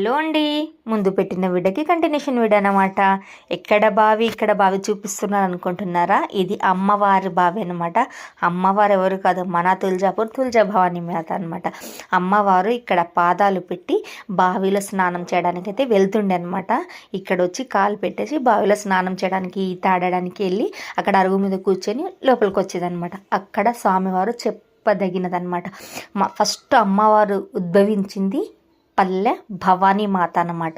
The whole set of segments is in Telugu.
హలో అండి. ముందు పెట్టిన వీడియోకి కంటిన్యూషన్ వీడియో అనమాట ఎక్కడ బావి ఇక్కడ బావి చూపిస్తున్నారు అనుకుంటున్నారా? ఇది అమ్మవారి బావి అనమాట అమ్మవారు ఎవరు కాదు మన తులజాపూర్ తులజాభవాని మాత అనమాట అమ్మవారు ఇక్కడ పాదాలు పెట్టి బావిలో స్నానం చేయడానికి అయితే వెళ్తుండే అనమాట ఇక్కడ వచ్చి కాలు పెట్టేసి బావిలో స్నానం చేయడానికి ఈత ఆడడానికి వెళ్ళి అక్కడ అరుగు మీద కూర్చొని లోపలికి వచ్చేదనమాట అక్కడ స్వామివారు చెప్పదగినదనమాట మా ఫస్ట్ అమ్మవారు ఉద్భవించింది పల్లె భవానీ మాత అన్నమాట.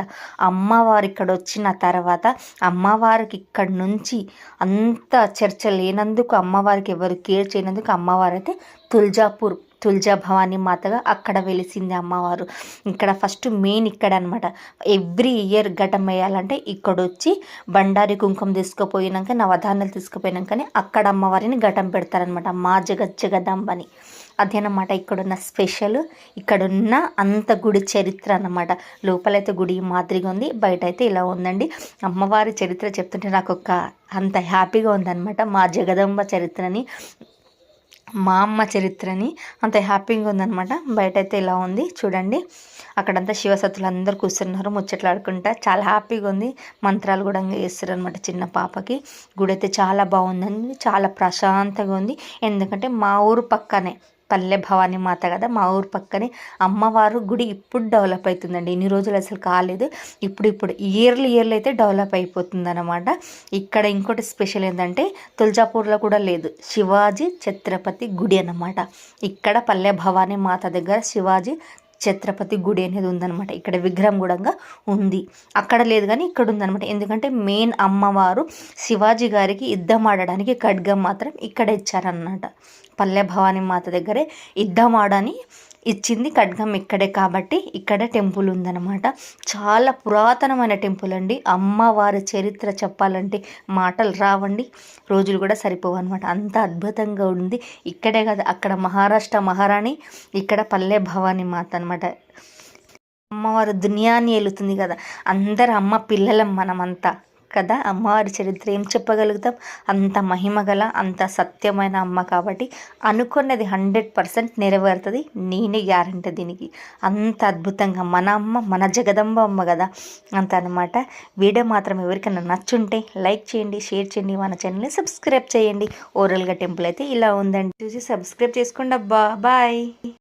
అమ్మవారు ఇక్కడ వచ్చిన తర్వాత అమ్మవారికి ఇక్కడ నుంచి అంత చర్చ లేనందుకు అమ్మవారికి ఎవరు కేర్ చేయనందుకు అమ్మవారు అయితే తుల్జాపూర్ తుల్జా భవానీ మాతగా అక్కడ వెలిసింది అమ్మవారు. ఇక్కడ ఫస్ట్ మెయిన్ ఇక్కడ అనమాట ఎవ్రీ ఇయర్ ఘటం వేయాలంటే ఇక్కడ వచ్చి బండారి కుంకుమ తీసుకుపోయినాక నవధాన్యాలు తీసుకుపోయినాకనే అక్కడ అమ్మవారిని ఘటం పెడతారనమాట మా జగత్ జగదంబని అదేనమాట ఇక్కడున్న స్పెషల్ ఇక్కడున్న అంత గుడి చరిత్ర అన్నమాట. లోపలైతే గుడి మాదిరిగా ఉంది బయట అయితే ఇలా ఉందండి. అమ్మవారి చరిత్ర చెప్తుంటే నాకు ఒక అంత హ్యాపీగా ఉందన్నమాట. మా జగదంబ చరిత్రని మా అమ్మ చరిత్రని అంత హ్యాపీగా ఉందన్నమాట. బయట అయితే ఇలా ఉంది చూడండి. అక్కడంతా శివసత్తులు అందరూ కూర్చున్నారు ముచ్చట్లు ఆడుకుంటా చాలా హ్యాపీగా ఉంది మంత్రాలు కూడా వేస్తారు అనమాట చిన్న పాపకి. గుడి అయితే చాలా బాగుందండి చాలా ప్రశాంతంగా ఉంది. ఎందుకంటే మా ఊరు పక్కనే పల్లె భవానీ మాత కదా మా ఊరు పక్కనే అమ్మవారు గుడి ఇప్పుడు డెవలప్ అవుతుందండి ఇన్ని రోజులు అసలు కాలేదు. ఇప్పుడు ఇప్పుడు ఇయర్లీ ఇయర్లీ అయితే డెవలప్ అయిపోతుంది అనమాట ఇక్కడ ఇంకోటి స్పెషల్ ఏంటంటే తులజాపూర్లో కూడా లేదు. శివాజీ ఛత్రపతి గుడి అనమాట ఇక్కడ పల్లె భవానీ మాత దగ్గర శివాజీ ఛత్రపతి గుడి అనేది ఉందన్నమాట. ఇక్కడ విగ్రహం కూడా ఉంది. అక్కడ లేదు కానీ ఇక్కడ ఉందన్నమాట. ఎందుకంటే మెయిన్ అమ్మవారు శివాజీ గారికి యుద్ధం ఆడడానికి ఖడ్గం మాత్రం ఇక్కడ ఇచ్చారన్నమాట. పల్లె భవానీ మాత దగ్గరే ఇద్దమాడని ఇచ్చింది ఖడ్గం ఇక్కడే కాబట్టి ఇక్కడే టెంపుల్ ఉందన్నమాట. చాలా పురాతనమైన టెంపుల్ అండి. అమ్మవారి చరిత్ర చెప్పాలంటే మాటలు రావండి. రోజులు కూడా సరిపోవు అనమాట అంత అద్భుతంగా ఉంది. ఇక్కడే కదా అక్కడ మహారాష్ట్ర మహారాణి ఇక్కడ పల్లె భవానీ మాత అనమాట అమ్మవారు దునియాన్ని ఏలుతుంది కదా. అందరు అమ్మ పిల్లలం మనమంతా. కదా? అమ్మవారి చరిత్ర ఏం చెప్పగలుగుతాం? అంత మహిమ గల అంత సత్యమైన అమ్మ కాబట్టి అనుకున్నది హండ్రెడ్ పర్సెంట్ నెరవేరుతుంది. నేనే గ్యారంటీ దీనికి. అంత అద్భుతంగా మన అమ్మ మన జగదంబ అమ్మ కదా? అంత అనమాట వీడియో మాత్రం ఎవరికైనా నచ్చుంటే లైక్ చేయండి షేర్ చేయండి మన ఛానల్ని సబ్స్క్రైబ్ చేయండి. ఓరల్గా టెంపుల్ అయితే ఇలా ఉందండి. చూసి సబ్స్క్రైబ్ చేసుకోండి అబ్బా. బాయ్.